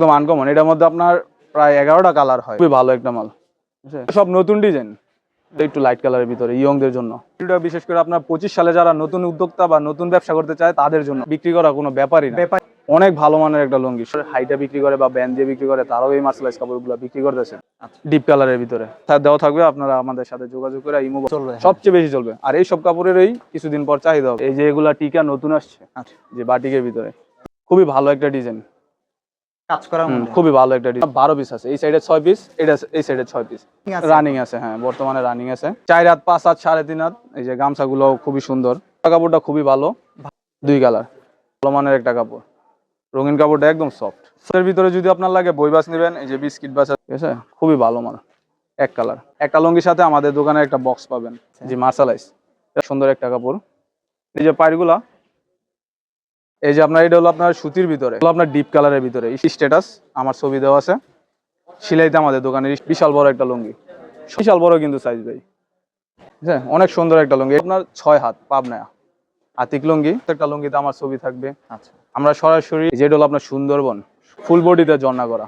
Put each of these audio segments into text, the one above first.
একদম আনকমন এটার মধ্যে আপনার প্রায় এগারোটা কালার হয়। খুবই ভালো একটা মাল। সব নতুন ডিজাইন একটু লাইট কালারের ভিতরে ইয়ংদের জন্য। এটা বিশেষ করে আপনার পঁচিশ সালে যারা নতুন উদ্যোক্তা বা নতুন ব্যবসা করতে চায় তাদের জন্য। বিক্রি করা কোনো ব্যাপারই না। ব্যাপার অনেক ভালো মানের একটা লুঙ্গি। হাইটা বিক্রি করে বা ব্যান্ড দিয়ে বিক্রি করে তারাও এই মার্শালাইজ কাপড়গুলো বিক্রি করতেছে। আচ্ছা। ডিপ কালারের ভিতরে। তার দেওয়া থাকবে আপনারা আমাদের সাথে যোগাযোগ করে ইমো চলবে হ্যাঁ। সবচেয়ে বেশি চলবে। আর এই সব কাপড়েরই কিছুদিন পর চাহিদা হবে। এই যে এগুলা টিকা নতুন আসছে আচ্ছা। যে বাটিকের ভিতরে। খুবই ভালো একটা ডিজাইন কাজ করার খুবই ভালো একটা ডিজাইন বারো পিস আছে এই সাইডে ছয় পিস এটা এই সাইডে ছয় পিস রানিং আছে। হ্যাঁ বর্তমানে রানিং আছে। চার হাত পাঁচ হাত সাড়ে তিন হাত এই যে গামছাগুলো খুবই সুন্দর। কাপড়টা খুবই ভালো। দুই কালার ভালো মানের একটা কাপড়। রঙিন কাপড়টা একদম সফট এর ভিতরে যদি আপনার লাগে বই বাস নেবেন এই যে বিস্কিট বাস ঠিক আছে? খুবই ভালো মাল এক কালার একটা লঙ্গির সাথে আমাদের দোকানে একটা বক্স পাবেন যে মার্শালাইজ সুন্দর একটা কাপড়। এই যে পাড়গুলা এই যে আপনার এটা হলো আপনার সুতির ভিতরে আপনার ডিপ কালারের ভিতরে। স্ট্যাটাস আমার ছবি দেওয়া আছে। সিলাইতে আমাদের দোকানের বিশাল বড় একটা লুঙ্গি। বিশাল বড় কিন্তু সাইজ ভাই। হ্যাঁ অনেক সুন্দর একটা লুঙ্গি। আপনার ছয় হাত পাব পাবনায়া। আতিক লুঙ্গি একটা লুঙ্গিতে আমার ছবি থাকবে। আচ্ছা। আমরা সরাসরি যেটা হলো আপনার সুন্দরবন ফুল বডিতে জন্না করা।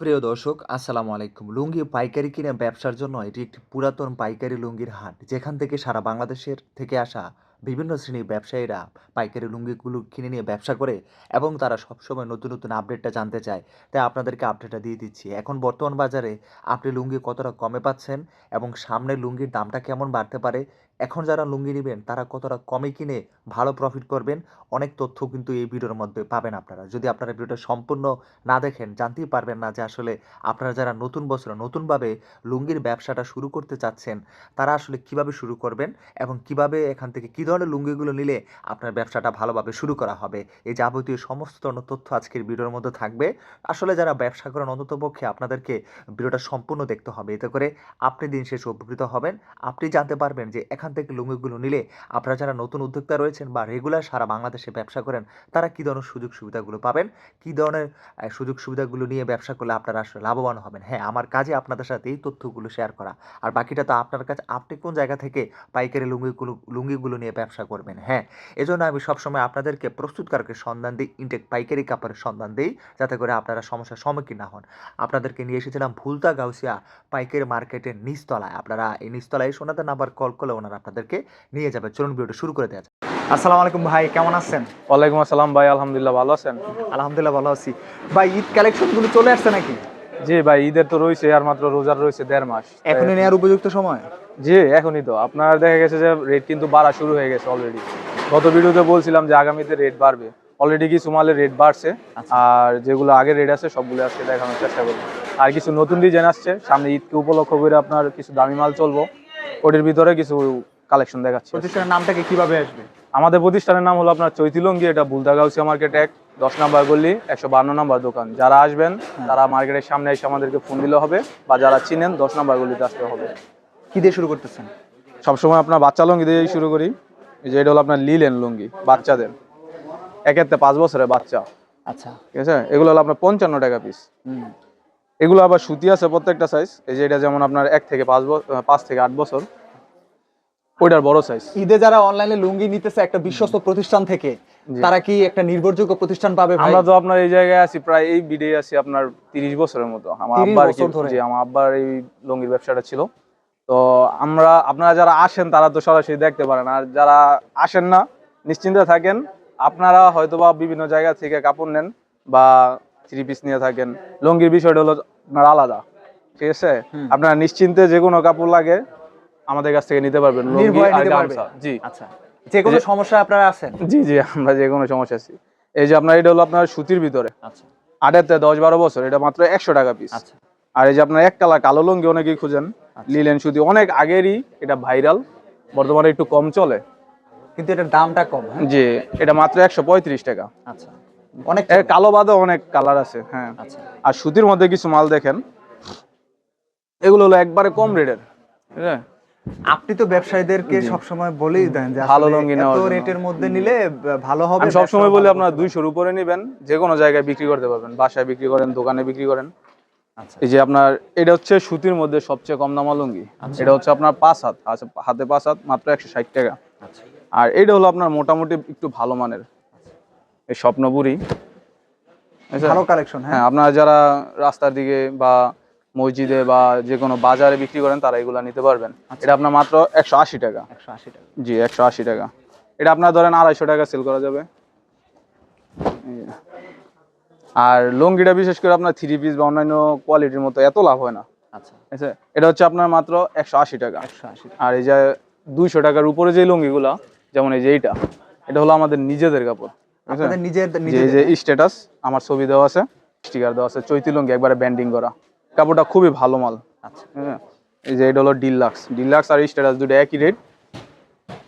প্রিয় দর্শক আসসালামু আলাইকুম। লুঙ্গি পাইকারি কিনে ব্যবসার জন্য এটি একটি পুরাতন পাইকারি লুঙ্গির হাট যেখান থেকে সারা বাংলাদেশের থেকে আসা বিভিন্ন শ্রেণির ব্যবসায়ীরা পাইকারি লুঙ্গিগুলো কিনে নিয়ে ব্যবসা করে এবং তারা সবসময় নতুন নতুন আপডেটটা জানতে চায়। তাই আপনাদেরকে আপডেটটা দিয়ে দিচ্ছি। এখন বর্তমান বাজারে আপনি লুঙ্গি কতটা কমে পাচ্ছেন এবং সামনে লুঙ্গির দামটা কেমন বাড়তে পারে এখন যারা লুঙ্গি নেবেন, তারা কতটা কমে কিনে ভালো প্রফিট করবেন, অনেক তথ্য কিন্তু এই ভিডিওর মধ্যে পাবেন আপনারা। যদি আপনারা ভিডিওটা সম্পূর্ণ না দেখেন, জানতেই পারবেন না যে আসলে আপনারা যারা নতুন বছরে নতুনভাবে লুঙ্গির ব্যবসাটা শুরু করতে চাচ্ছেন, তারা আসলে কীভাবে শুরু করবেন এবং কীভাবে এখান থেকে কী ধরনের লুঙ্গিগুলো নিলে আপনার ব্যবসাটা ভালোভাবে শুরু করা হবে, এই যাবতীয় সমস্ত ধরনের তথ্য আজকের ভিডিওর মধ্যে থাকবে। আসলে যারা ব্যবসা করেন অন্ততপক্ষে আপনাদেরকে ভিডিওটা সম্পূর্ণ দেখতে হবে, এতে করে আপনি দিন শেষে উপকৃত হবেন। আপনি জানতে পারবেন যে এখান থেকে লুঙ্গিগুলো নিলে আপনারা যারা নতুন উদ্যোক্তা রয়েছেন বা রেগুলার সারা বাংলাদেশে ব্যবসা করেন, তারা কী ধরনের সুযোগ সুবিধাগুলো পাবেন? কী ধরনের সুযোগ সুবিধাগুলো নিয়ে ব্যবসা করলে আপনারা আসলে লাভবান হবেন? হ্যাঁ আমার কাজে আপনাদের সাথে এই তথ্যগুলো শেয়ার করা। আর বাকিটা তো আপনার কাছে, আপনি কোন জায়গা থেকে পাইকারি লুঙ্গিগুলো লুঙ্গিগুলো নিয়ে ব্যবসা করবেন? হ্যাঁ এজন্য আমি সবসময় আপনাদেরকে প্রস্তুতকারকের সন্ধান দিই ইনটেক পাইকারি কাপড়ের সন্ধান দিই, যাতে করে আপনারা সমস্যার সম্মুখীন না হন। আপনাদেরকে নিয়ে এসেছিলাম ভুলতা গাউসিয়া পাইকারি মার্কেটের নিচতলায়। আপনারা এই নিচতলায় সোনাতে নাম্বার কল করলে ওনারা আপনাদেরকে নিয়ে যাবে। চলুন ভিডিওটা শুরু করে দেওয়া যাক। আসসালামু আলাইকুম ভাই কেমন আছেন? ওয়ালাইকুম আসসালাম ভাই আলহামদুলিল্লাহ ভালো আছেন। আলহামদুলিল্লাহ ভালো আছি। ভাই ঈদ কালেকশনগুলো চলে আসছে নাকি? জি ভাই ঈদের তো রয়েছে আর মাত্র রোজার রয়েছে দেড় মাস। এখনই নেওয়ার উপযুক্ত সময়? জি এখনই তো। আপনার দেখা গেছে যে রেট কিন্তু বাড়া শুরু হয়ে গেছে অলরেডি গত ভিডিওতে বলছিলাম যে আগামীতে রেট বাড়বে। অলরেডি কিছু মালের রেট বাড়ছে আচ্ছা। আর যেগুলো আগে রেট আছে সবগুলো আজকে দেখানোর চেষ্টা করব। আর কিছু নতুন ডিজাইন আসছে সামনে ঈদকে উপলক্ষ করে আপনার কিছু দামি মাল চলবো। ওটির ভিতরে কিছু কালেকশন দেখাচ্ছে। প্রতিষ্ঠানের নামটাকে কীভাবে আসবে? আমাদের প্রতিষ্ঠানের নাম হলো আপনার চৈতিলঙ্গি এটা বুলদাগাউসিয়া মার্কেট এক দশ নাম্বার গল্লি একশো বান্ন নাম্বার দোকান। যারা আসবেন তারা মার্কেটের সামনে এসে আমাদেরকে ফোন দিলে হবে বা যারা চিনেন দশ নাম্বার গল্লিতে আসতে হবে। কি দিয়ে শুরু করতেছেন? সবসময় আপনার বাচ্চা লুঙ্গি দিয়েই শুরু করি। এই যে এটা হলো আপনার লিলেন লুঙ্গি বাচ্চাদের। একেতে পাঁচ বছরের বাচ্চা। আচ্ছা। ঠিক আছে? এগুলো হলো আপনার পঞ্চান্ন টাকা পিস হুম। এগুলো আবার সুতি আছে প্রত্যেকটা সাইজ এই যে এটা যেমন আপনার এক থেকে পাঁচ বছর পাঁচ থেকে আট বছর। ওইটার বড় সাইজ ঈদে যারা অনলাইনে লুঙ্গি নিতেছে একটা বিশ্বস্ত প্রতিষ্ঠান থেকে তারা কি একটা নির্ভরযোগ্য প্রতিষ্ঠান পাবে আমরা তো আপনার এই জায়গায় আছি প্রায় এই বিডে আছি আপনার তিরিশ বছরের মতো। আমার আব্বার আমার আব্বার এই লুঙ্গির ব্যবসাটা ছিল। তো আমরা আপনারা যারা আসেন তারা তো সরাসরি দেখতে পারেন। আর যারা আসেন না নিশ্চিন্তে থাকেন। আপনারা হয়তোবা বিভিন্ন জায়গা থেকে কাপড় নেন বা থ্রি পিস নিয়ে থাকেন। লুঙ্গির বিষয়টা হলো আপনার আলাদা ঠিক আছে। আপনারা নিশ্চিন্তে যে কোনো কাপড় লাগে আমাদের কাছ থেকে নিতে পারবেন লুঙ্গি আর গামছা। জি। আচ্ছা। যে কোনো সমস্যা আপনারা আছেন? জি জি আমরা যে কোনো সমস্যা আছি। এই যে আপনার এটা হলো আপনার সুতির ভিতরে। আচ্ছা। দশ বারো বছর এটা মাত্র একশো টাকা পিস আচ্ছা। আর এই যে আপনার এক কালার কালো লুঙ্গি অনেকেই খুঁজেন লিলেন সুতি অনেক আগেরই এটা ভাইরাল বর্তমানে একটু কম চলে। কিন্তু এটার দামটা কম হ্যাঁ? যে এটা মাত্র একশো পঁয়ত্রিশ টাকা। আচ্ছা। অনেক কালো বাদে অনেক কালার আছে হ্যাঁ। আচ্ছা। আর সুতির মধ্যে কিছু মাল দেখেন। এগুলো হলো একবারে কম রেটের আপনি তো ব্যবসায়ীদেরকে সবসময় বলেই দেন যে ভালো লুঙ্গি এত রেটের মধ্যে নিলে ভালো হবে আমি সবসময় ব্যবসাও বলি আপনার হবে। দুইশোর উপরে নেবেন যে কোনো জায়গায় বিক্রি করতে পারবেন। বাসায় বিক্রি করেন দোকানে বিক্রি করেন। আচ্ছা। এই যে আপনার এটা হচ্ছে সুতির মধ্যে সবচেয়ে কম দামা লুঙ্গি। এটা হচ্ছে আপনার পাঁচ হাত আচ্ছা হাতে পাঁচ হাত মাত্র একশো ষাট টাকা। আচ্ছা। আর এটা হলো আপনার মোটামুটি একটু ভালো মানের। এই স্বপ্নপুরি। বুঝছেন? ভালো কালেকশন হ্যাঁ। হ্যাঁ আপনারা যারা রাস্তার দিকে বা মসজিদে বা যে কোনো বাজারে বিক্রি করেন তারা এগুলা নিতে পারবেন। আচ্ছা। এটা আপনার মাত্র একশো আশি টাকা। একশো আশি টাকা। জি একশো আশি টাকা। এটা আপনার ধরেন আড়াইশো টাকা সেল করা যাবে। আর লুঙ্গিটা বিশেষ করে আপনার থ্রি পিস বা অন্যান্য কোয়ালিটির মতো এত লাভ হয় না। আচ্ছা। এটা হচ্ছে আপনার মাত্র একশো আশি টাকা। আর এই যে দুইশো টাকার উপরে যে লুঙ্গিগুলা যেমন এই যে এইটা এটা হলো আমাদের নিজেদের কাপড়? আপনাদের নিজের নিজের যে স্ট্যাটাস আমার ছবি দেওয়া আছে স্টিকার দেওয়া আছে চৈতি লুঙ্গি একবারে ব্যান্ডিং করা। কাপড়টা খুবই ভালো মাল। আচ্ছা। হ্যাঁ। এই যে এটা হলো ডিলাক্স ডিলাক্স আর স্ট্যাটাস দুটো একই রেট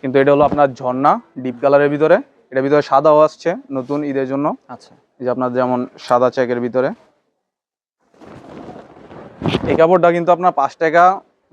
কিন্তু এটা হলো আপনার ঝর্ণা ডিপ কালারের ভিতরে। এটার ভিতরে সাদাও আসছে নতুন ঈদের জন্য। আচ্ছা। এই যে আপনার যেমন সাদা চেকের ভিতরে। এই কাপড়টা কিন্তু আপনার পাঁচ টাকা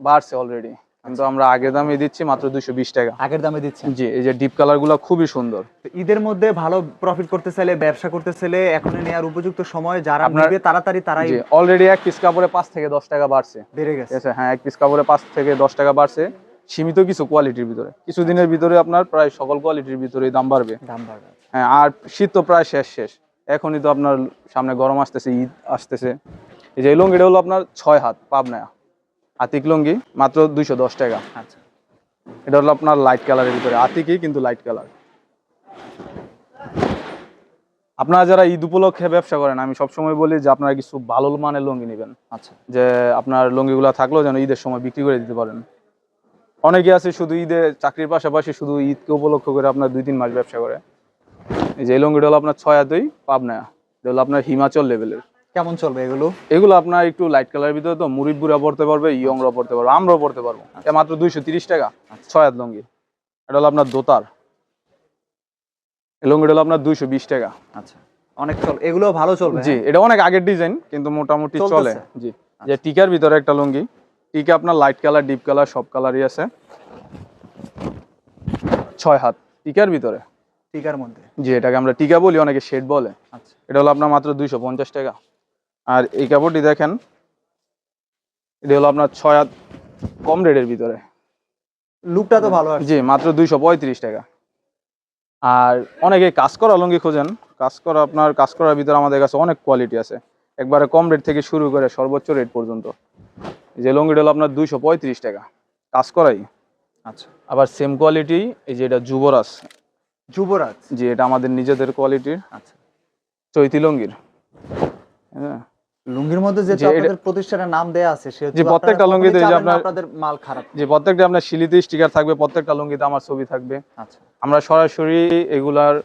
বাড়ছে অলরেডি কিন্তু আমরা আগের দামে দিচ্ছি মাত্র দুশো বিশ টাকা। আগের দামে দিচ্ছি জি এই যে ডিপ কালারগুলো খুবই সুন্দর। তো ঈদের মধ্যে ভালো প্রফিট করতে চাইলে ব্যবসা করতে চাইলে এখন নেওয়ার উপযুক্ত সময় যারা আপনার- তাড়াতাড়ি তারাই অলরেডি এক পিস কাপড়ে পাঁচ থেকে দশ টাকা বাড়ছে। বেড়ে গেছে। হ্যাঁ এক পিস কাপড়ে পাঁচ থেকে দশ টাকা বাড়ছে। সীমিত কিছু কোয়ালিটির ভিতরে। কিছুদিনের ভিতরে আপনার প্রায় সকল কোয়ালিটির ভিতরেই দাম বাড়বে। দাম বাড়বে। হ্যাঁ আর শীত তো প্রায় শেষ শেষ। এখনই তো আপনার সামনে গরম আসতেছে ঈদ আসতেছে। এই যে এই লুঙ্গিটা হলো আপনার ছয় হাত পাবনা আতিক লুঙ্গি মাত্র দুইশো দশ টাকা। আচ্ছা। এটা হলো আপনার লাইট কালারের ভিতরে। আতিকই কিন্তু লাইট কালার আপনারা যারা ঈদ উপলক্ষে ব্যবসা করেন আমি সবসময় বলি যে আপনারা কিছু ভালো মানের লুঙ্গি নেবেন। আচ্ছা। যে আপনার লুঙ্গিগুলো থাকলেও যেন ঈদের সময় বিক্রি করে দিতে পারেন। অনেকে আছে শুধু ঈদে চাকরির পাশাপাশি শুধু ঈদকে উপলক্ষ করে আপনার দুই তিন মাস ব্যবসা করে। এই যে এই লুঙ্গিটা হলো আপনার ছয় হাতই পাবনা। এটা হলো আপনার হিমাচল লেভেলের কেমন চলবে এগুলো? এগুলো আপনার একটু লাইট কালারের ভিতরে তো মুরিদপুরা পড়তে পারবে ইয়ংরা পড়তে পারবে আমরাও পড়তে পারব। এটা মাত্র দুইশো তিরিশ টাকা ছয় হাত লুঙ্গি। এটা হলো আপনার দোতার। লুঙ্গিটা হলো আপনার দুইশো বিশ টাকা। আচ্ছা। অনেক চল এগুলো ভালো চলবে জি হ্যাঁ? এটা অনেক আগের ডিজাইন কিন্তু মোটামুটি চলে। জি। যে টিকার ভিতরে একটা লুঙ্গি টিকা আপনার লাইট কালার ডিপ কালার সব কালারই আছে। ছয় হাত টিকার ভিতরে। টিকার মধ্যে। জি এটাকে আমরা টিকা বলি অনেকে শেড বলে। আচ্ছা। এটা হলো আপনার মাত্র দুইশো পঞ্চাশ টাকা। আর এই কাপড়টি দেখেন এটা হলো আপনার ছয় হাত কম রেটের ভিতরে। লুকটা তো ভালো জি মাত্র দুইশো পঁয়ত্রিশ টাকা। আর অনেকে কাজ করা লুঙ্গি খোঁজেন কাজ করা আপনার কাজ করার ভিতরে আমাদের কাছে অনেক কোয়ালিটি আছে। একবারে কম রেট থেকে শুরু করে সর্বোচ্চ রেট পর্যন্ত। এই যে লুঙ্গিটা হলো আপনার দুইশো পঁয়ত্রিশ টাকা। কাজ করাই। আচ্ছা। আবার সেম কোয়ালিটি এই যে এটা যুবরাজ। যুবরাজ। যে এটা আমাদের নিজেদের কোয়ালিটির আচ্ছা। চৈতি লুঙ্গির। হ্যাঁ। লুঙ্গির মধ্যে যে আপনাদের প্রতিষ্ঠানের নাম দেয়া আছে সেহেতু যে প্রত্যেকটা আপনারা লুঙ্গিতে কখনোই যে আপনার- আপনাদের মাল খারাপ। যে প্রত্যেকটা আপনার শিলিতে স্টিকার থাকবে প্রত্যেকটা লুঙ্গিতে আমার ছবি থাকবে। আচ্ছা। আমরা সরাসরি এগুলার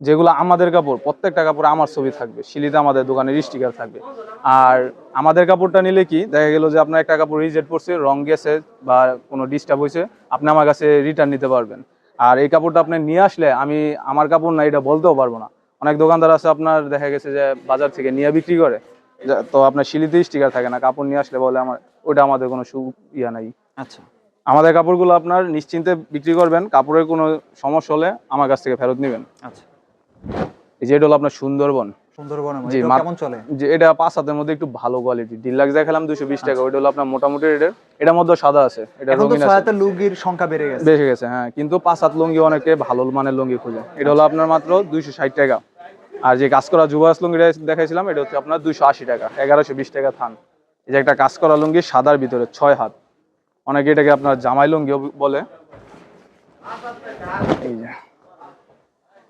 যেগুলো আমাদের কাপড় প্রত্যেকটা কাপড়ে আমার ছবি থাকবে শিলিতে আমাদের দোকানের স্টিকার থাকবে। আর আমাদের কাপড়টা নিলে কি দেখা গেল যে আপনার একটা কাপড় রিজেক্ট পড়ছে রং গেছে বা কোনো ডিস্টার্ব হয়েছে আপনি আমার কাছে রিটার্ন নিতে পারবেন। আর এই কাপড়টা আপনি নিয়ে আসলে আমি আমার কাপড় না এটা বলতেও পারব না। অনেক দোকানদার আছে আপনার দেখা গেছে যে বাজার থেকে নিয়ে বিক্রি করে তো আপনার শিলিতে স্টিকার থাকে না কাপড় নিয়ে আসলে বলে আমার ওটা আমাদের কোনো সু ইয়া নাই। আচ্ছা। আমাদের কাপড়গুলো আপনার নিশ্চিন্তে বিক্রি করবেন কাপড়ের কোনো সমস্যা হলে আমার কাছ থেকে ফেরত নেবেন। আচ্ছা। এই যে এটা হলো আপনার সুন্দরবন। সুন্দরবনের জি, মধ্যে মাত- কেমন চলে? যে এটা পাঁচ হাতের মধ্যে একটু ভালো কোয়ালিটি ডিলাক্স দেখালাম দুশো বিশ টাকা। ওইটা হলো আপনার মোটামুটি রেটের। এটার মধ্যে সাদা আছে। এটা এখন রঙিন আছে। লুঙ্গির সংখ্যা বেড়ে গেছে। বেশি গেছে হ্যাঁ। কিন্তু পাঁচ হাত লুঙ্গি অনেকে ভালো মানের লুঙ্গি খুঁজে। এটা হলো আপনার মাত্র দুইশো ষাট টাকা। আর যে কাজ করা যুবরাজ লুঙ্গিটা দেখাইছিলাম এটা হচ্ছে আপনার দুইশো আশি টাকা এগারোশো বিশ টাকা থান। এই যে একটা কাজ করা লুঙ্গি সাদার ভিতরে ছয় হাত। অনেকে এটাকে আপনার জামাই লুঙ্গিও বলে। এই যে।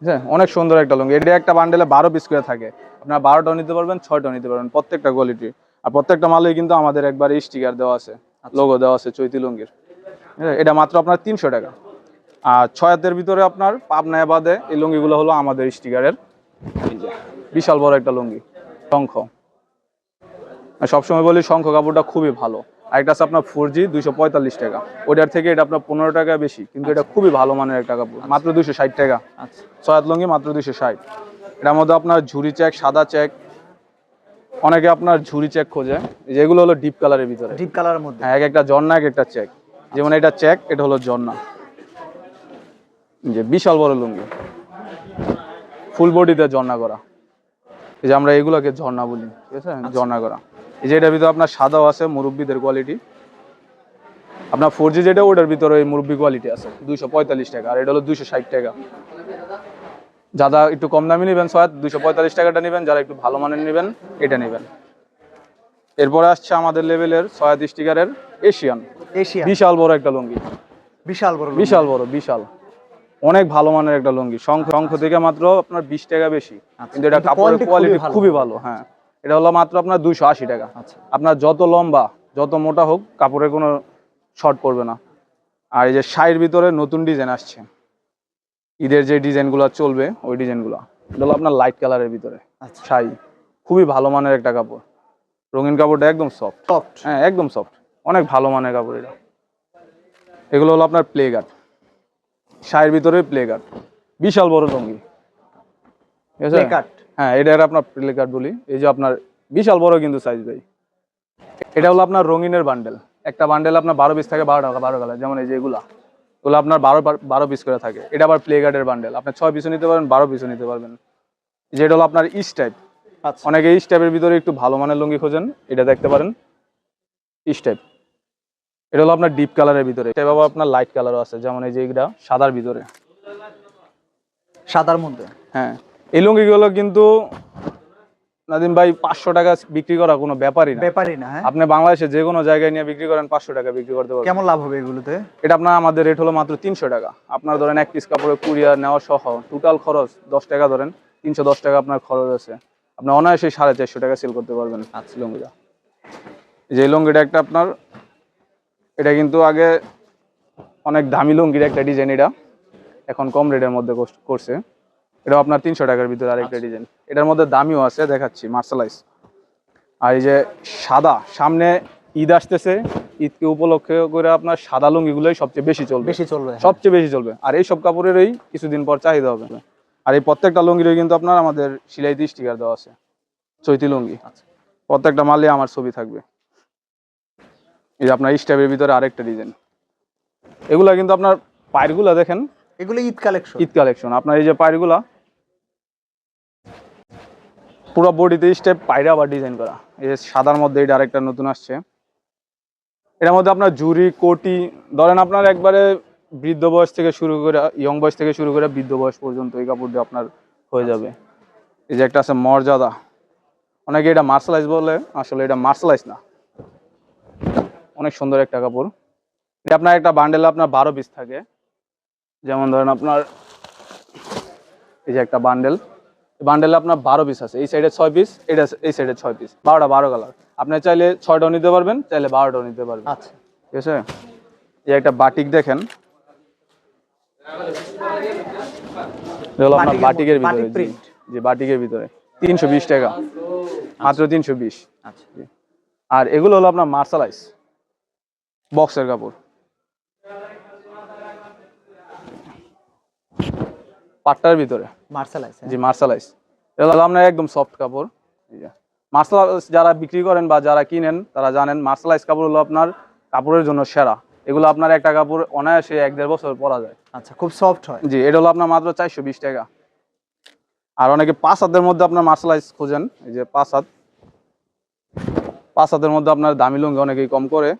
বুঝছেন? অনেক সুন্দর একটা লুঙ্গি। এটা একটা বান্ডেলে বারো পিস করে থাকে। আপনার বারোটাও নিতে পারবেন ছয়টাও নিতে পারবেন প্রত্যেকটা কোয়ালিটি আর প্রত্যেকটা মালেই কিন্তু আমাদের একবার স্টিকার দেওয়া আছে লোগো দেওয়া আছে চৈতি লুঙ্গির। হ্যাঁ, এটা মাত্র আপনার তিনশো টাকা। আর ছয় হাতের ভিতরে আপনার পাবনায় বাদে এই লুঙ্গিগুলো হলো আমাদের স্টিকারের বিশাল বড় একটা লুঙ্গি। শঙ্খ। সবসময় বলি শঙ্খ কাপড়টা খুবই ভালো। একটা আছে আপনার ফোর জি দুইশো পঁয়তাল্লিশ টাকা। ওইটার থেকে এটা আপনার পনেরো টাকা বেশি কিন্তু এটা খুবই ভালো মানের একটা কাপড়। মাত্র দুইশো ষাট টাকা। আচ্ছা। ছয় হাত লুঙ্গি মাত্র দুইশো ষাট। এটার মধ্যে আপনার ঝুড়ি চেক সাদা চেক। অনেকে আপনার ঝুরি চেক খোঁজে। যেগুলো হলো ডিপ কালারের ভিতরে। ডিপ কালারের মধ্যে। হ্যাঁ এক একটা জন্না এক একটা চেক। যেমন এটা চেক এটা হলো জন্না যে বিশাল বড় লুঙ্গি। ফুল বডিতে ঝর্ণা করা। এই যে আমরা এগুলোকে ঝর্ণা বলি ঠিক আছে? ঝর্ণা করা। এই যে এটার ভিতরে আপনার সাদাও আছে মুরব্বীদের কোয়ালিটি আপনার ফোর জি যেটা ওটার ভিতরে ওই মুরব্বি কোয়ালিটি আছে দুইশো পঁয়তাল্লিশ টাকা আর এটা হলো দুইশো ষাট টাকা। যারা একটু কম দামি নেবেন সয়াত দুইশো পঁয়তাল্লিশ টাকাটা নেবেন যারা একটু ভালো মানের নেবেন এটা নেবেন। এরপরে আসছে আমাদের লেভেলের সয়াত স্টিকারের এশিয়ান এশিয়া বিশাল বড় একটা লুঙ্গি। বিশাল বড় বিশাল বড় বিশাল। অনেক ভালো মানের একটা লুঙ্গি। শঙ্খ শঙ্খ থেকে মাত্র আপনার বিশ টাকা বেশি। আচ্ছা, কিন্তু এটা কাপড়ের কোয়ালিটি খুবই ভালো। হ্যাঁ। এটা হলো মাত্র আপনার দুইশো আশি টাকা। আচ্ছা। আপনার যত লম্বা যত মোটা হোক কাপড়ের কোনো শর্ট পড়বে না। আর এই যে শাড়ির ভিতরে নতুন ডিজাইন আসছে। ঈদের যে ডিজাইনগুলো চলবে ওই ডিজাইনগুলো এটা হলো আপনার লাইট কালারের ভিতরে। আচ্ছা। শাড়ি। খুবই ভালো মানের একটা কাপড়। রঙিন কাপড়টা একদম সফট সফট হ্যাঁ একদম সফট অনেক ভালো মানের কাপড় এটা। এগুলো হলো আপনার প্লে গার্ড শাড়ির ভিতরে প্লে গার্ড বিশাল বড় লুঙ্গি। ঠিক আছে? কাট হ্যাঁ এটা আপনার প্লে কার্ড বলি। এই যে আপনার বিশাল বড় কিন্তু সাইজ ভাই। এটা হলো আপনার রঙিনের বান্ডেল একটা বান্ডেল আপনার বারো পিস থাকে বারো টাকা বারো কালার যেমন এই যে এগুলা। এগুলো আপনার বারো বারো পিস করে থাকে। এটা আবার প্লে গার্ডের বান্ডেল আপনার ছয় পিসও নিতে পারবেন বারো পিসও নিতে পারবেন। যেটা হলো আপনার ইস টাইপ আচ্ছা। অনেকে ইস টাইপের ভিতরে একটু ভালো মানের লুঙ্গি খোঁজেন এটা দেখতে পারেন। ইস টাইপ এটা হলো আপনার ডিপ কালারের ভিতরে। এটা আবার আপনার লাইট কালারও আছে যেমন এই যে এটা সাদার ভিতরে। সাদার মধ্যে? হ্যাঁ। এই লুঙ্গিগুলো কিন্তু নাদিম ভাই পাঁচশো টাকা বিক্রি করা কোনো ব্যাপারই না। ব্যাপারই না হ্যাঁ? আপনি বাংলাদেশে যে কোনো জায়গায় নিয়ে বিক্রি করেন পাঁচশো টাকা বিক্রি করতে পারবেন। কেমন লাভ হবে এগুলোতে? এটা আপনার আমাদের রেট হলো মাত্র তিনশো টাকা। আপনার ধরেন এক পিস কাপড়ে কুরিয়ার নেওয়া সহ টোটাল খরচ দশ টাকা ধরেন তিনশো দশ টাকা আপনার খরচ আছে। আপনি অনায়াসে সাড়ে চারশো টাকা সেল করতে পারবেন আচ্ছা। লুঙ্গিটা। যে লুঙ্গিটা একটা আপনার এটা কিন্তু আগে অনেক দামি লুঙ্গির একটা ডিজাইন এটা। এখন কম রেটের মধ্যে করছে। এটা আপনার তিনশো টাকার ভিতরে আরেকটা ডিজাইন এটার মধ্যে দামিও আছে দেখাচ্ছি মার্শালাইজ আর এই যে সাদা সামনে ঈদ আসতেছে ঈদকে উপলক্ষে করে আপনার সাদা লুঙ্গিগুলোই সবচেয়ে বেশি চলবে। বেশি চলবে হ্যাঁ। সবচেয়ে বেশি চলবে। আর এই সব কাপড়েরই কিছুদিন পর চাহিদা হবে। আর এই প্রত্যেকটা লুঙ্গিরই কিন্তু আপনার আমাদের সিলাইতে স্টিকার দেওয়া আছে। চৈতি লুঙ্গি। আচ্ছা। প্রত্যেকটা মালে আমার ছবি থাকবে। এই যে আপনার স্টাইপের ভিতরে আরেকটা ডিজাইন এগুলা কিন্তু আপনার পায়েরগুলা দেখেন। এগুলো ঈদ কালেকশন ঈদ কালেকশন আপনার এই যে পায়েরগুলা পুরো বডিতে স্টেপ পায়রা আবার ডিজাইন করা। এই যে সাদার মধ্যে এটা আরেকটা নতুন আসছে। এটার মধ্যে আপনার জুরি কোটি ধরেন আপনার একবারে বৃদ্ধ বয়স থেকে শুরু করে ইয়ং বয়স থেকে শুরু করে বৃদ্ধ বয়স পর্যন্ত এই কাপড় দিয়ে আপনার হয়ে যাবে। এই যে একটা আছে মর্যাদা। অনেকে এটা মার্শালাইজ বলে আসলে এটা মার্শালাইজ না। অনেক সুন্দর একটা কাপড়। এটা আপনার একটা বান্ডেলে আপনার বারো পিস থাকে। যেমন ধরেন আপনার এই যে একটা বান্ডেল বান্ডেলে আপনার বারো পিস আছে। এই সাইডে ছয় পিস এটা এই সাইডে ছয় পিস বারোটা বারো কালার আপনি চাইলে ছয়টাও নিতে পারবেন চাইলে বারোটাও নিতে পারবেন। আচ্ছা। ঠিক আছে? এই একটা বাটিক দেখেন। আপনার বাটিকের ভিতরে জি। বাটিকের ভিতরে। তিনশো বিশ টাকা। মাত্র তিনশো বিশ। আচ্ছা। আর এগুলো হলো আপনার মার্শালাইজ। বক্সের কাপড়। পাটটার ভিতরে। মার্শালাইজ জি মার্শালাইজ। এটা হলো আপনার একদম সফট কাপড়। মার্শালাইজ যারা বিক্রি করেন বা যারা কিনেন তারা জানেন মার্শালাইজ কাপড় হলো আপনার কাপড়ের জন্য সেরা। এগুলো আপনার একটা কাপড় অনায়াসে এক দেড় বছর পরা যায়। আচ্ছা খুব সফট হয়। জি এটা হলো আপনার মাত্র চারশো বিশ টাকা। আর অনেকে পাঁচ হাতের মধ্যে আপনার মার্শালাইজ খোঁজেন। এই যে পাঁচ হাত। পাঁচ হাতের মধ্যে আপনার দামি লুঙ্গি অনেকেই কম করে।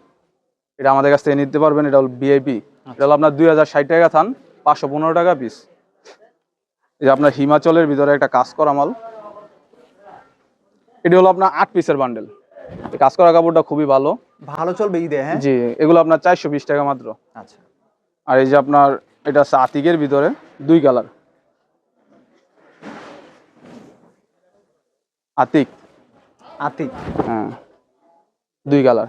এটা আমাদের কাছ থেকে নিতে পারবেন এটা হলো বিআইপি এটা হলো আপনার দুই হাজার ষাট টাকা থান পাঁচশো পনেরো টাকা পিস এই যে আপনার হিমাচলের ভিতরে একটা কাজ করা মাল। এটি হলো আপনার আট পিসের বান্ডেল এই কাজ করা কাপড়টা খুবই ভালো। ভালো চলবে ঈদে হ্যাঁ? জি এগুলো আপনার চারশো বিশ টাকা মাত্র। আচ্ছা। আর এই যে আপনার এটা আছে আতিকের ভিতরে দুই কালার আতিক। আতিক। হ্যাঁ দুই কালার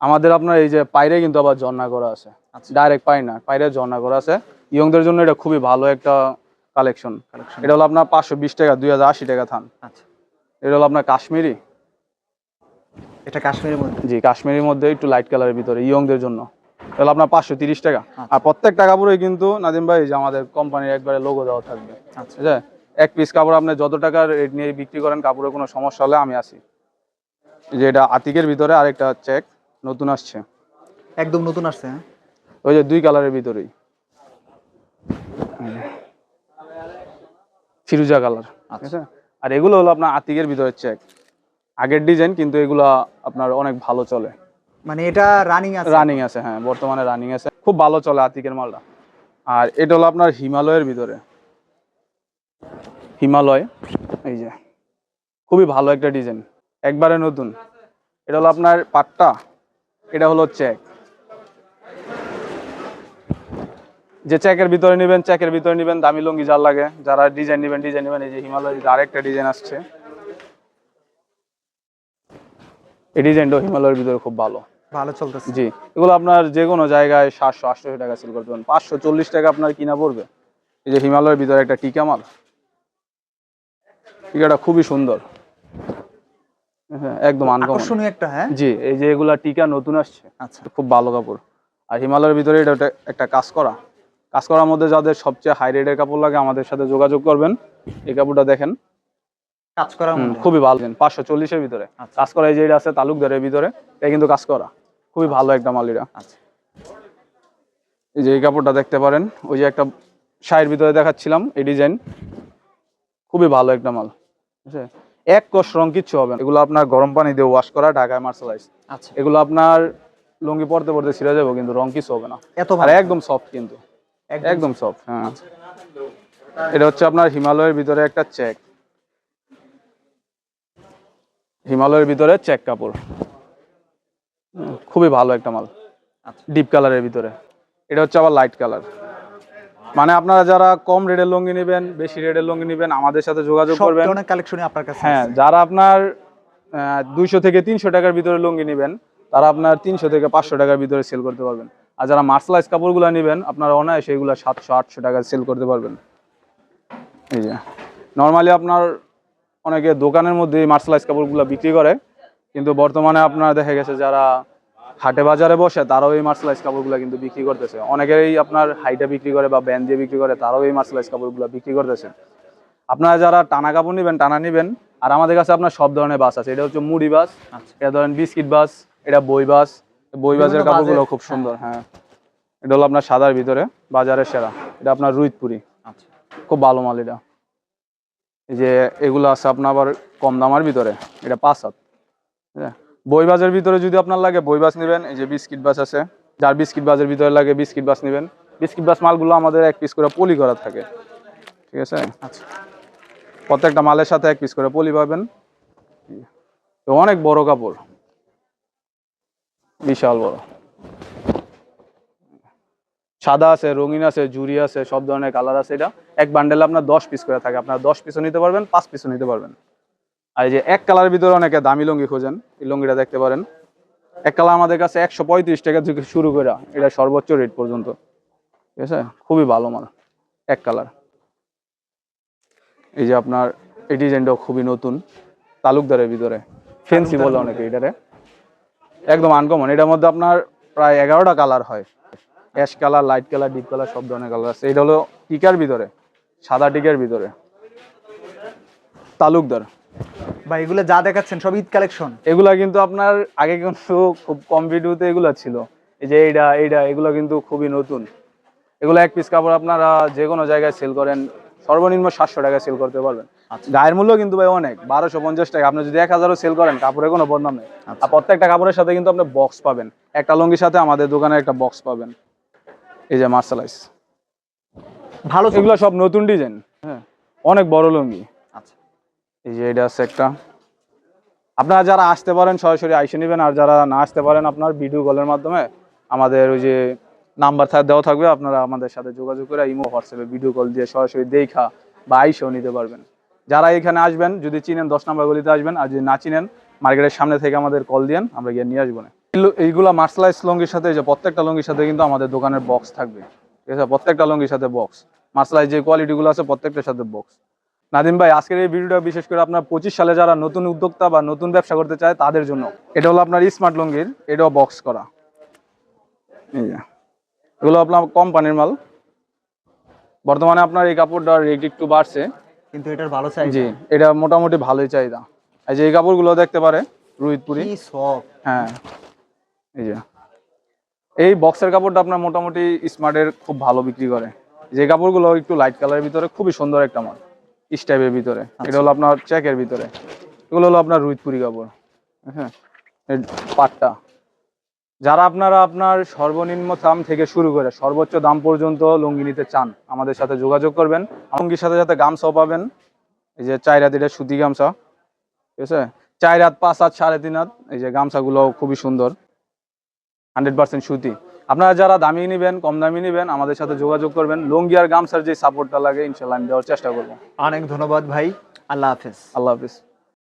আমাদের আপনার এই যে পায়রে কিন্তু আবার ঝর্ণা করা আছে। আচ্ছা। ডাইরেক্ট পাই না পায়রে ঝর্ণা করা আছে। ইয়ংদের জন্য এটা খুবই ভালো একটা কালেকশন এটা হলো আপনার পাঁচশো বিশ টাকা দুই হাজার আশি টাকা থান। আচ্ছা। এটা হলো আপনার কাশ্মীরি। এটা কাশ্মীরের মধ্যে? জি কাশ্মীরের মধ্যে একটু লাইট কালারের ভিতরে ইয়ংদের জন্য। এটা হলো আপনার পাঁচশো তিরিশ টাকা। আচ্ছা। আর প্রত্যেকটা কাপড়ে কিন্তু নাদিম ভাই যে আমাদের কোম্পানির একবারে লোগো দেওয়া থাকবে। আচ্ছা। ঠিক আছে? এক পিস কাপড় আপনি যত টাকা রেট নিয়ে বিক্রি করেন কাপড়ের কোনো সমস্যা হলে আমি আসি। যে এটা আতিকের ভিতরে আরেকটা চেক নতুন আসছে। একদম নতুন আসছে হ্যাঁ? ওই যে দুই কালারের ভিতরেই। ফিরুজা কালার আছে? আর এগুলো হলো আপনার আতিকের ভিতরে চেক আগের ডিজাইন কিন্তু এগুলো আপনার অনেক ভালো চলে। মানে এটা রানিং আছে? রানিং আছে হ্যাঁ বর্তমানে রানিং আছে। খুব ভালো চলে আতিকের মালটা। আর এটা হলো আপনার হিমালয়ের ভিতরে। হিমালয় এই যে। খুবই ভালো একটা ডিজাইন একবারে নতুন। এটা হলো আপনার পাট্টা। এটা হলো চেক যে চেকের ভিতরে নেবেন চেকের ভিতরে নেবেন দামি লুঙ্গি যার লাগে যারা ডিজাইন নেবেন ডিজাইন নেবেন এই যে হিমালয় আরেকটা ডিজাইন আসছে। এই ডিজাইনটাও হিমালয়ের ভিতরে খুব ভালো। ভালো চলতেছে। জি এগুলো আপনার যে কোনো জায়গায় সাতশো আটশো টাকা সেল করতে পারেন পাঁচশো চল্লিশ টাকা আপনার কিনা পড়বে। এই যে হিমালয়ের ভিতরে একটা টিকা মাল। টিকাটা খুবই সুন্দর। একদম আনকমন আকর্ষণীয় একটা হ্যাঁ? জি এই যে এগুলা টিকা নতুন আসছে আচ্ছা। খুব ভালো কাপড়। আর হিমালয়ের ভিতরে এটা একটা- কাজ করা কাজ করার মধ্যে যাদের সবচেয়ে হাই রেটের কাপড় লাগে আমাদের সাথে যোগাযোগ করবেন। এই কাপড়টা দেখেন। কাজ মধ্যে। খুবই ভালো। পাঁচশো চল্লিশের ভিতরে। আচ্ছা। কাজ করা এই যে এটা আছে তালুকদারের ভিতরে এটা কিন্তু কাজ করা খুবই ভালো একটা মাল এটা আচ্ছা। এই যে এই কাপড়টা দেখতে পারেন ওই যে একটা শাড়ির ভিতরে দেখাচ্ছিলাম এই ডিজাইন। খুবই ভালো একটা মাল এক কষ রং কিচ্ছু হবে না। এগুলো আপনার গরম পানি দিয়ে ওয়াশ করা ঢাকায় মার্শালাইজ আচ্ছা। এগুলো আপনার লুঙ্গি পরতে পরতে ছিঁড়ে যাব কিন্তু রং কিছু হবে না। এত আর ভালো একদম সফট কিন্তু। একদম। সফট হ্যাঁ। এটা হচ্ছে আপনার হিমালয়ের ভিতরে একটা চেক হিমালয়ের ভিতরে চেক কাপড়। খুবই ভালো একটা মাল। আচ্ছা। ডিপ কালারের ভিতরে। এটা হচ্ছে আবার লাইট কালার মানে আপনারা যারা কম রেটের লুঙ্গি নেবেন বেশি রেটের লুঙ্গি নেবেন আমাদের সাথে যোগাযোগ করবেন। ধরনের কালেকশনই আপনার কাছে হ্যাঁ যারা আপনার দুইশো থেকে তিনশো টাকার ভিতরে লুঙ্গি নেবেন তারা আপনার তিনশো থেকে পাঁচশো টাকার ভিতরে সেল করতে পারবেন। আর যারা মার্শালাইজ কাপড়গুলো নেবেন আপনারা অনায়াসে এগুলো সাতশো আটশো টাকা সেল করতে পারবেন। এই যে নর্মালি আপনার অনেকে দোকানের মধ্যে মার্শালাইজ কাপড়গুলো বিক্রি করে কিন্তু বর্তমানে আপনার দেখা গেছে যারা হাটে বাজারে বসে তারাও এই মার্শালাইজ কাপড়গুলো কিন্তু বিক্রি করতেছে। অনেকেই আপনার হাইটা বিক্রি করে বা ব্যান্ড দিয়ে বিক্রি করে তারাও এই মার্শালাইজ কাপড়গুলো বিক্রি করতেছে। আপনারা যারা টানা কাপড় নেবেন টানা নেবেন আর আমাদের কাছে আপনার সব ধরনের বাস আছে। এটা হচ্ছে মুড়ি বাস আচ্ছা। এটা ধরেন বিস্কিট বাস এটা বই বাস। বই বাসের কাপড়গুলো খুব সুন্দর হ্যাঁ। এটা হলো আপনার সাদার ভিতরে বাজারের সেরা। এটা আপনার রুইতপুরি। আচ্ছা। খুব ভালো মাল এটা। এই যে এগুলো আছে আপনার আবার কম দামের ভিতরে। এটা পাঁচ হাত। হ্যাঁ। বই বাসের ভিতরে যদি আপনার লাগে বই বাস নেবেন এই যে বিস্কিট বাস আছে যার বিস্কিট বাসের ভিতরে লাগে বিস্কিট বাস নেবেন। বিস্কিট বাস মালগুলো আমাদের এক পিস করে পলি করা থাকে। ঠিক আছে? আচ্ছা। প্রত্যেকটা মালের সাথে এক পিস করে পলি পাবেন। তো অনেক বড় কাপড়। বিশাল বড়। সাদা আছে রঙিন আছে জুরি আছে সব ধরনের কালার আছে এটা। এক বান্ডেল আপনার দশ পিস করে থাকে। আপনার দশ পিসও নিতে পারবেন পাঁচ পিসও নিতে পারবেন। আর এই যে এক কালারের ভিতরে অনেকে দামি লুঙ্গি খোঁজেন এই লুঙ্গিটা দেখতে পারেন। এক কালার আমাদের কাছে একশো পঁয়ত্রিশ টাকা থেকে শুরু করে এটা সর্বোচ্চ রেট পর্যন্ত। ঠিক আছে? খুবই ভালো মাল এক কালার। এই যে আপনার এই ডিজাইনটাও খুবই নতুন তালুকদারের ভিতরে। ফেন্সি বলে অনেকে এটারে। একদম আনকমন এটার মধ্যে আপনার প্রায় এগারোটা কালার হয়। Ash colour light colour deep colour সব ধরনের কালার আছে। এটা হলো টিকার ভিতরে সাদা টিকার ভিতরে। তালুকদার। বা এগুলো যা দেখাচ্ছেন সব ঈদ কালেকশন এগুলা কিন্তু আপনার আগে কিন্তু খুব কম ভিডিওতে এগুলো ছিল। এই যে এইটা এইটা এগুলো কিন্তু খুবই নতুন। এগুলো এক পিস কাপড় আপনারা যে কোনো জায়গায় সেল করেন সর্বনিম্ন সাতশো টাকায় সেল করতে পারবেন। গায়ের মূল্য কিন্তু ভাই অনেক বারোশো পঞ্চাশ টাকা। আপনি যদি এক হাজারও সেল করেন কাপড়ে কোনো বদনাম নেই। আর প্রত্যেকটা কাপড়ের সাথে কিন্তু আপনি বক্স পাবেন। একটা লুঙ্গির সাথে আমাদের দোকানে একটা বক্স পাবেন। এই যে মার্শালাইজ ভালো এগুলো সব নতুন ডিজাইন হ্যাঁ অনেক বড় লুঙ্গি। আচ্ছা এই যে এটা আছে একটা। আপনারা যারা আসতে পারেন, সরাসরি আইসে নেবেন। আর যারা না আসতে পারেন, আপনার ভিডিও কলের মাধ্যমে আমাদের ওই যে নাম্বার দেওয়া থাকবে। আপনারা আমাদের সাথে যোগাযোগ করে ইমো, হোয়াটসঅ্যাপে ভিডিও কল দিয়ে সরাসরি দেখা বা আইসেও নিতে পারবেন। যারা এখানে আসবেন, যদি চিনেন, দশ নাম্বার গলিতে আসবেন। আর যদি না চিনেন মার্কেটের সামনে থেকে আমাদের কল দিয়েন, আমরা গিয়ে নিয়ে আসব। না এইগুলো মার্শালাইজ লঙ্গির সাথে যে প্রত্যেকটা লঙ্গির সাথে কিন্তু আমাদের দোকানের বক্স থাকবে। ঠিক আছে? প্রত্যেকটা লঙ্গির সাথে বক্স মার্শালাইজ যে কোয়ালিটিগুলো আছে, প্রত্যেকটার সাথে বক্স নাদিম ভাই আজকের এই ভিডিওটা বিশেষ করে আপনার পঁচিশ সালে যারা নতুন উদ্যোক্তা বা নতুন ব্যবসা করতে চায় তাদের জন্য। এটা হলো আপনার স্মার্ট লুঙ্গির এটাও বক্স করা। এগুলো আপনার কোম্পানির মাল। বর্তমানে আপনার এই কাপড়টার রেট একটু বাড়ছে। কিন্তু এটার ভালো চাই জি এটা মোটামুটি ভালোই চাহিদা। এই যে এই কাপড়গুলো দেখতে পারে রোহিতপুরি। সব হ্যাঁ এই যে। এই বক্সের কাপড়টা আপনার মোটামুটি স্মার্টের খুব ভালো বিক্রি করে। যে কাপড়গুলো একটু লাইট কালারের ভিতরে খুবই সুন্দর একটা মাল। স্টাইপের ভিতরে। এটা হলো আপনার চেকের ভিতরে। এগুলো হলো আপনার রুইতপুরি কাপড়। হ্যাঁ পাটটা। যারা আপনারা আপনার সর্বনিম্ন দাম থেকে শুরু করে সর্বোচ্চ দাম পর্যন্ত লুঙ্গি নিতে চান আমাদের সাথে যোগাযোগ করবেন। লুঙ্গির সাথে সাথে গামছাও পাবেন। এই যে চার হাত এটা সুতি গামছা। ঠিক আছে? চার হাত পাঁচ হাত সাড়ে তিন হাত। এই যে গামছাগুলো খুবই সুন্দর। হান্ড্রেড পার্সেন্ট সুতি। আপনারা যারা দামি নিবেন কম দামি নিবেন আমাদের সাথে যোগাযোগ করবেন। লুঙ্গি আর গামছার যে সাপোর্টটা লাগে ইনশাল্লাহ আমি দেওয়ার চেষ্টা করব। অনেক ধন্যবাদ ভাই। আল্লাহ হাফিজ। আল্লাহ হাফিজ।